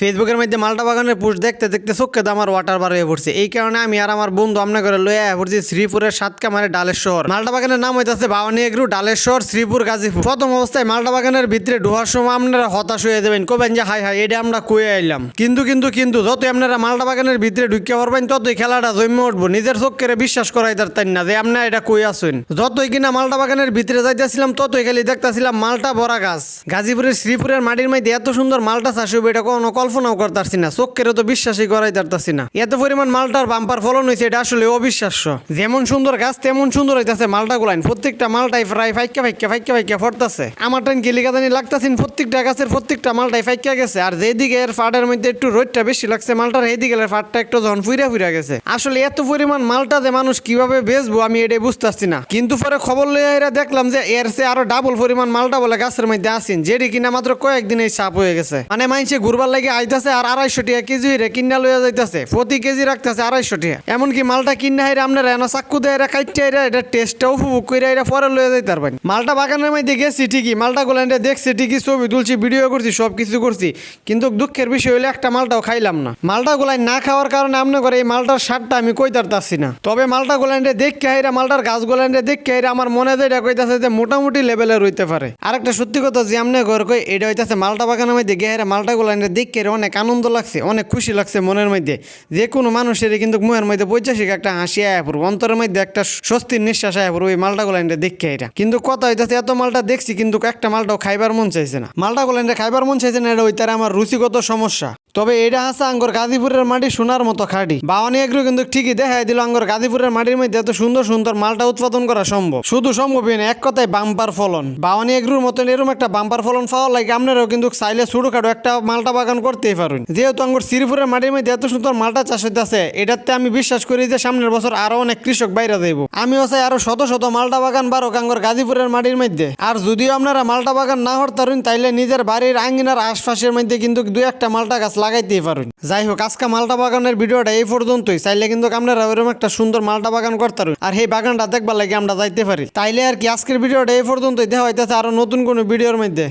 ফেসবুকের মধ্যে মালটা বাগানের পোস্ট দেখতে দেখতে চোখে আমার ওয়াটার বার হয়ে পড়ছে। এই কারণে আমি আর আমার বন্ধু আমনা করে লয়ে পড়ছি শ্রীপুরের সাতকামারে ডালের শহর মালটা বাগানের নাম হইতাছে বাওয়ানি এগ্রু ডালের শহর শ্রীপুর, গাজীপুর। প্রথম অবস্থায় মালটা বাগানের ভিতরে ঢোয়ার সময় আপনারা হতাশ হয়ে দেবেন কবেন যে হাই হাই এটা আমরা কয়ে আইলাম। কিন্তু কিন্তু কিন্তু যতই আপনারা মালটা বাগানের ভিতরে ঢুকে পারবেন ততই খেলাটা জমে উঠবো। নিজের চোখকে বিশ্বাস করাই তার না যে, আপনারা এটা কই আসুন যতই কিনা মালটা বাগানের ভিতরে যাইতেছিলাম, ততই খালি দেখতেছিলাম মালটা ভরা গাছ। গাজীপুরের শ্রীপুরের মাটির মধ্যে এত সুন্দর মালটা চাষ হবে এটা কোনো কল্পনাও করতেছি না চোখের তো বিশ্বাসই করাই পারতাছি না। এত পরিমাণ মালটার বাম্পার ফলন হয়েছে এটা আসলে অবিশ্বাস্য। যেমন সুন্দর গাছ, তেমন সুন্দর হইতাছে মালটা গুলাইন। প্রত্যেকটা মালটাই প্রায় ফাইকা ফাইকা ফাইকা ফাইকা ফরতাছে। আমার টাইম গেলিকা জানি লাগতাছেন, প্রত্যেকটা গাছের প্রত্যেকটা মালটাই ফাইকা গেছে। আর যেদিকে এর ফাটের মধ্যে একটু রোদটা বেশি লাগছে, মালটার এইদিকে এর ফাটটা একটু যখন ফুইরা ফুইরা গেছে। আসলে এত পরিমাণ মালটা যে মানুষ কীভাবে বেচবো আমি এটাই বুঝতেছি না। কিন্তু পরে খবর লইয়া এরা দেখলাম যে এর সে আরও ডাবল পরিমাণ মালটা বলে গাছের মধ্যে আসেন, যেটি কিনা মাত্র কয়েকদিন এই সাপ হয়ে গেছে। মানে মাইনসে ঘুরবার লাগে আইতাছে আর আড়াইশো টাকা কেজি রে কিনা লইয়া যাইতাছে। প্রতি কেজি রাখতেছে আড়াইশো টাকা। এমনকি মালটা কিনা হাইরে আপনারা এনা চাক্কু দেয় এরা কাইটে এরা এটা টেস্টটা উপভোগ করে এরা পরে লইয়া যাইতে পারবেন মালটা বাগানের মধ্যে গেছি ঠিকই, মালটা গুলো দেখছি ঠিকই, ছবি তুলছি, ভিডিও করছি সব কিছু করছি। কিন্তু দুঃখের বিষয় হলো একটা মালটাও খাইলাম না। মালটা গুলাই না খাওয়ার কারণে আপনি করে এই মালটার স্বাদটা আমি কই তারতাছি না। তবে মালটা গোলান্ডে দেখে হাইরা, মালটার গাছ গোলান্ডে দেখে হাইরা আমার মনে যেটা কইতাছে যে মোটামুটি লেভেলের হইতে পারে। আর একটা সত্যি কথা যে আমনে ঘর কই, এটা হইতাছে মালটা বাগানের মধ্যে গিয়ে হাইরা মালটা গোলান্ডে দেখে অনেক আনন্দ লাগছে, অনেক খুশি লাগছে মনের মধ্যে। যে কোনো মানুষের কিন্তু মুহের মধ্যে বৈচাসিক একটা হাসি আয়া পড়ব, অন্তরের মধ্যে একটা স্বস্তির নিঃশ্বাস আয়া পড়ব ওই মালটা গোলান্ডে দেখে এটা। কিন্তু কথা হইতেছে, এত মালটা দেখছি কিন্তু একটা মালটাও খাইবার মন চাইছে না। মালটা গোলান্ডে খাইবার মন চাইছে না, এটা ওই তার আমার রুচিগত সমস্যা। তবে এটা হাসা আঙ্গর গাজীপুরের মাটি সোনার মতো খাটি। বাওয়ানি এগুলো কিন্তু ঠিকই দেখাই দিল আঙ্গর গাজীপুরের মাটির মধ্যে এত সুন্দর সুন্দর মালটা উৎপাদন করা সম্ভব। শুধু সম্ভবই না, এক কথায় বাম্পার ফলন। বাওয়ানি এগুলোর মতন এরকম একটা বাম্পার ফলন পাওয়া লাগে, আপনারাও কিন্তু চাইলে ছোটখাটো একটা মালটা বাগান করতেই পারেন। যেহেতু আঙ্গুর শ্রীপুরের মাটির মধ্যে এত সুন্দর মালটা চাষ হইতেছে, এটাতে আমি বিশ্বাস করি যে সামনের বছর আরও অনেক কৃষক বাইরে যাইব। আমিও চাই আরও শত শত মালটা বাগান বারো আঙ্গর গাজীপুরের মাটির মধ্যে। আর যদিও আপনারা মালটা বাগান না হরতারুন, তাইলে নিজের বাড়ির আঙ্গিনার আশপাশের মধ্যে কিন্তু দু একটা মালটা গাছ লাগাইতেই পারুন। যাই হোক, আজকে মালটা বাগানের ভিডিওটা এই পর্যন্তই। চাইলে কিন্তু আপনারা ওইরকম একটা সুন্দর মালটা বাগান করতে আর সেই বাগানটা দেখবার লাগে আমরা যাইতে পারি। তাইলে আর কি আজকের ভিডিওটা এই পর্যন্তই। দেখা হইতেছে আরও নতুন কোনো ভিডিওর মধ্যে।